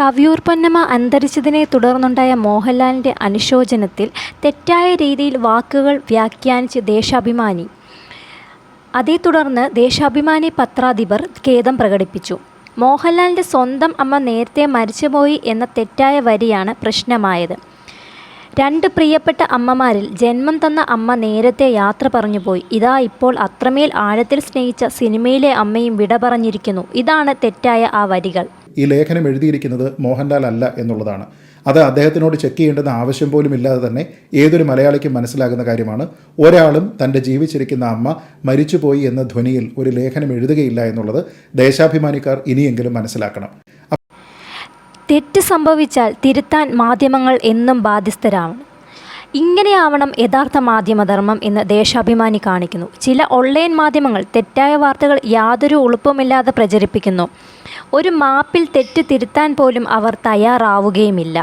കവിയൂർ പൊന്നമ്മ അന്തരിച്ചതിനെ തുടർന്നുണ്ടായ മോഹൻലാലിന്റെ അനുശോചനത്തിൽ തെറ്റായ രീതിയിൽ വാക്കുകൾ വ്യാഖ്യാനിച്ച് ദേശാഭിമാനി. അതേ തുടർന്ന് ദേശാഭിമാനി പത്രാധിപർ ഖേദം പ്രകടിപ്പിച്ചു. മോഹൻലാലിന്റെ സ്വന്തം അമ്മ നേരത്തെ മരിച്ചുപോയി എന്ന തെറ്റായ വരിയാണ് പ്രശ്നമായത്. രണ്ട് പ്രിയപ്പെട്ട അമ്മമാരിൽ ജന്മം തന്ന അമ്മ നേരത്തെ യാത്ര പറഞ്ഞു പോയി ഇതാ ഇപ്പോൾ അത്രമേൽ ആഴത്തിൽ സ്നേഹിച്ച സിനിമയിലെ അമ്മയും വിട പറഞ്ഞിരിക്കുന്നു. ഇതാണ് തെറ്റായ ആ വരികൾ. ഈ ലേഖനം എഴുതിയിരിക്കുന്നത് മോഹൻലാൽ അല്ല എന്നുള്ളതാണ്. അത് അദ്ദേഹത്തിനോട് ചെക്ക് ചെയ്യേണ്ടുന്ന ആവശ്യം പോലും ഇല്ലാതെ തന്നെ ഏതൊരു മലയാളിക്കും മനസ്സിലാകുന്ന കാര്യമാണ്. ഒരാളും തന്റെ ജീവിച്ചിരിക്കുന്ന അമ്മ മരിച്ചുപോയി എന്ന ധ്വനിയിൽ ഒരു ലേഖനം എഴുതുകയില്ല എന്നുള്ളത് ദേശാഭിമാനിക്കാർ ഇനിയെങ്കിലും മനസ്സിലാക്കണം. തെറ്റ് സംഭവിച്ചാൽ തിരുത്താൻ മാധ്യമങ്ങൾ എന്നും ബാധ്യസ്ഥരാവണം ഇങ്ങനെയാവണം യഥാർത്ഥ മാധ്യമധർമ്മം എന്ന് ദേശാഭിമാനി കാണിക്കുന്നു. ചില ഓൺലൈൻ മാധ്യമങ്ങൾ തെറ്റായ വാർത്തകൾ യാതൊരു ഉളുപ്പുമില്ലാതെ പ്രചരിപ്പിക്കുന്നു. ഒരു മാപ്പിൽ തെറ്റ് തിരുത്താൻ പോലും അവർ തയ്യാറാവുകയുമില്ല.